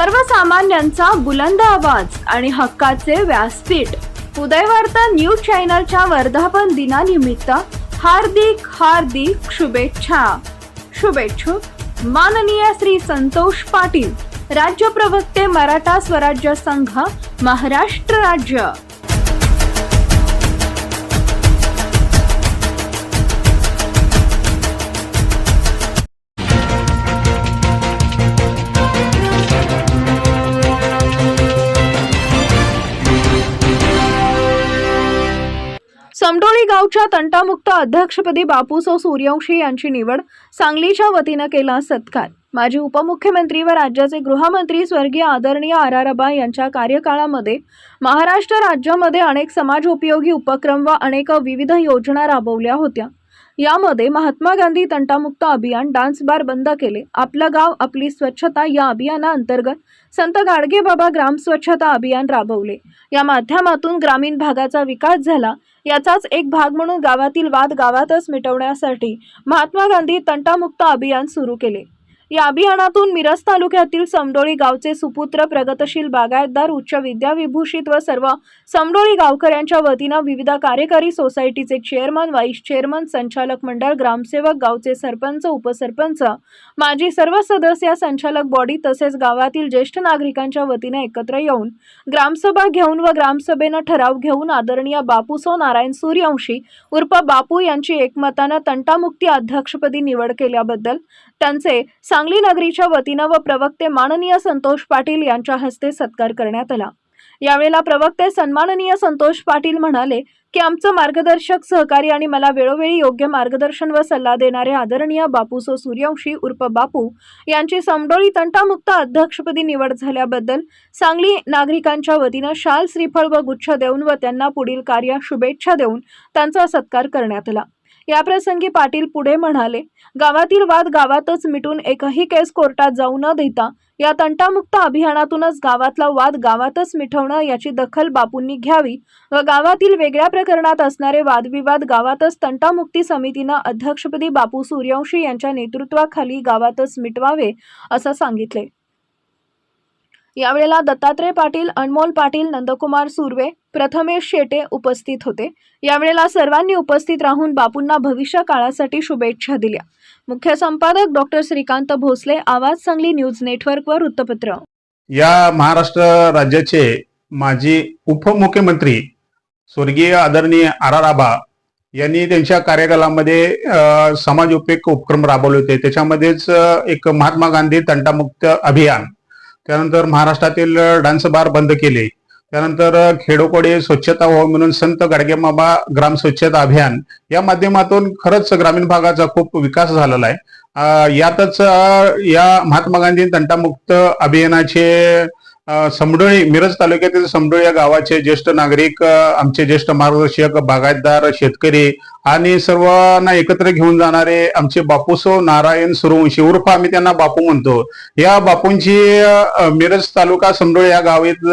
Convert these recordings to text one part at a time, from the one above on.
सर्वसामान्यांचा बुलंद आवाज आणि हक्काचे व्यासपीठ. उदयवार्ता न्यूज चॅनलच्या वर्धापन दिनानिमित्त हार्दिक हार्दिक शुभेच्छा. शुभेच्छुक माननीय श्री संतोष पाटील राज्य प्रवक्ते मराठा स्वराज्य संघ महाराष्ट्र राज्य. समडोळी गावच्या तंटामुक्त अध्यक्षपदी बापूसो सूर्यवंशी यांची निवड सांगलीच्या वतीनं केला सत्कार. माजी उपमुख्यमंत्री व राज्याचे गृहमंत्री स्वर्गीय आदरणीय आर आर यांच्या कार्यकाळामध्ये महाराष्ट्र राज्यामध्ये अनेक समाजोपयोगी उपक्रम व अनेक विविध योजना राबवल्या होत्या. यामध्ये महात्मा गांधी तंटामुक्त अभियान डान्स बार बंद केले. आपलं गाव आपली स्वच्छता या अभियानाअंतर्गत संत गाडगेबाबा ग्राम स्वच्छता अभियान राबवले. या माध्यमातून ग्रामीण भागाचा विकास झाला. याचाच एक भाग म्हणून गावातील वाद गावातच मिटवण्यासाठी महात्मा गांधी तंटामुक्त अभियान सुरू केले. या अभियानातून मिरज तालुक्यातील समडोळी गावचे सुपुत्र प्रगतशील बागायतदार उच्च विद्याविभूषित व सर्व समडोळी गावकऱ्यांच्या वतीनं विविध कार्यकारी सोसायटीचे चेअरमन व्हाईस चेअरमन संचालक मंडळ ग्रामसेवक गावचे सरपंच उपसरपंच माजी सर्व सदस्य संचालक बॉडी तसेच गावातील ज्येष्ठ नागरिकांच्या वतीने एकत्र येऊन ग्रामसभा घेऊन व ग्रामसभेनं ठराव घेऊन आदरणीय बापूसो नारायण सूर्यवंशी उर्फ बापू यांची एकमतानं तंटामुक्ती अध्यक्षपदी निवड केल्याबद्दल त्यांचे सांगली नगरीच्या वतीनं व प्रवक्ते माननीय संतोष पाटील यांच्या हस्ते सत्कार करण्यात आला. यावेळेला प्रवक्ते सन्माननीय संतोष पाटील म्हणाले की आमचं मार्गदर्शक सहकारी आणि मला वेळोवेळी योग्य मार्गदर्शन व सल्ला देणारे आदरणीय बापूसो सूर्यवंशी उर्फ बापू यांची समडोळी तंटामुक्त अध्यक्षपदी निवड झाल्याबद्दल सांगली नागरिकांच्या वतीनं शाल श्रीफळ व गुच्छ देऊन व त्यांना पुढील कार्य शुभेच्छा देऊन त्यांचा सत्कार करण्यात आला. याप्रसंगी पाटील पुढे म्हणाले गावातील वाद गावातच मिटून एकही केस कोर्टात जाऊ न देता या तंटामुक्त अभियानातूनच गावातला वाद गावातच मिटवणं याची दखल बापूंनी घ्यावी. व गावातील वेगळ्या प्रकरणात असणारे वादविवाद गावातच तंटामुक्ती समितीनं अध्यक्षपदी बापू सूर्यवंशी यांच्या नेतृत्वाखाली गावातच मिटवावे असं सांगितले. यावेळेला दत्तात्रय पाटील अनमोल पाटील नंदकुमार सुर्वे प्रथमेश शेटे उपस्थित होते. यावेळेला सर्वांनी उपस्थित राहून बापूंना भविष्य काळासाठी शुभेच्छा दिल्या. मुख्य संपादक डॉक्टर श्रीकांत भोसले आवाज सांगली न्यूज नेटवर्क व वृत्तपत्र. या महाराष्ट्र राज्याचे माजी उपमुख्यमंत्री स्वर्गीय आदरणीय आर आर आबा यांनी त्यांच्या कार्यकालामध्ये समाज उपयोग उपक्रम राबवले होते. त्याच्यामध्येच एक महात्मा गांधी तंटामुक्त अभियान त्यानंतर महाराष्ट्रातील डान्स बार बंद केले. त्यानंतर खेडोकडे स्वच्छता व्हावं म्हणून संत गाडगेमाबा ग्राम स्वच्छता अभियान या माध्यमातून खरंच ग्रामीण भागाचा खूप विकास झालेला आहे. यातच या महात्मा गांधी तंटामुक्त अभियानाचे समडोळी मिरज तालुक्यातील समडोळी या गावाचे ज्येष्ठ नागरिक आमचे ज्येष्ठ मार्गदर्शक बागायतदार शेतकरी आणि सर्वांना एकत्र घेऊन जाणारे आमचे बापूसो नारायण सूर्यवंशी उर्फ आम्ही त्यांना बापू म्हणतो. या बापूंची मिरज तालुका समडोळी या गावीत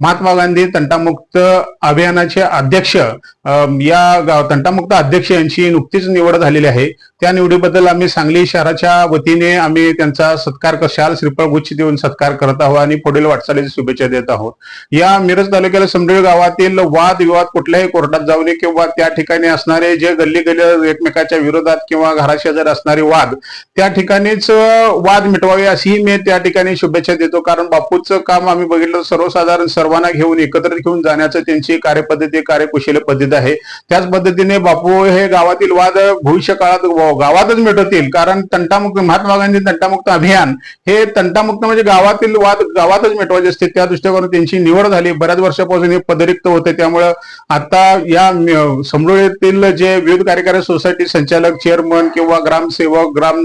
महात्मा गांधी तंटामुक्त अभियानाचे अध्यक्ष या गाव तंटामुक्त अध्यक्ष यांची नुकतीच निवड झालेली आहे. त्या निवडीबद्दल आम्ही सांगली शहराच्या वतीने आम्ही त्यांचा सत्कार कशाल श्रीफळ गुच्छ देऊन सत्कार करत आहोत आणि पुढील वाटचालीची शुभेच्छा देत आहोत. या मिरज तालुक्याला समडोळी गावातील वाद विवाद कुठल्याही कोर्टात जाऊ नये किंवा त्या ठिकाणी असणारे जे गल्ली गल्ली एकमेकाच्या विरोधात किंवा घराशेजारी असणारे वाद त्या ठिकाणीच वाद मिटवावे अशीही मी त्या ठिकाणी शुभेच्छा देतो. कारण बापूचं काम आम्ही बघितलं सर्वसाधारण सर्वांना घेऊन एकत्र घेऊन जाण्याचं त्यांची कार्यपद्धती कार्यकुशल पद्धत आहे. त्याच पद्धतीने बापू हे गावातील वाद भविष्य काळात गावातच मिटवतील. कारण तंटामुक्त महात्मा गांधी तंटामुक्त अभियान हे तंटामुक्त म्हणजे गावातील वाद गावातच मिटवायचे असते. त्या दृष्टिकोनातून त्यांची निवड झाली. बऱ्याच वर्षापासून हे पदरिक्त होते. त्यामुळं आता या म- जे जे विविध कार्यकारी सोसायटी संचालक चेअरमन किंवा ग्रामसेवक ग्राम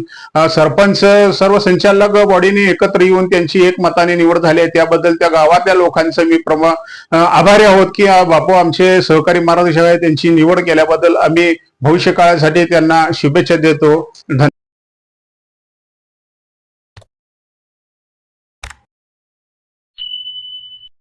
सरपंच सर्व संचालक बॉडीने एकत्र येऊन त्यांची एक मताने निवड झाली आहे. त्याबद्दल त्या गावातल्या लोकांचं मी प्रमा आभारी आहोत की बापू आमचे सहकारी मार्गदर्शक आहे त्यांची निवड केल्याबद्दल आम्ही भविष्य काळासाठी त्यांना शुभेच्छा देतो. धन्यवाद.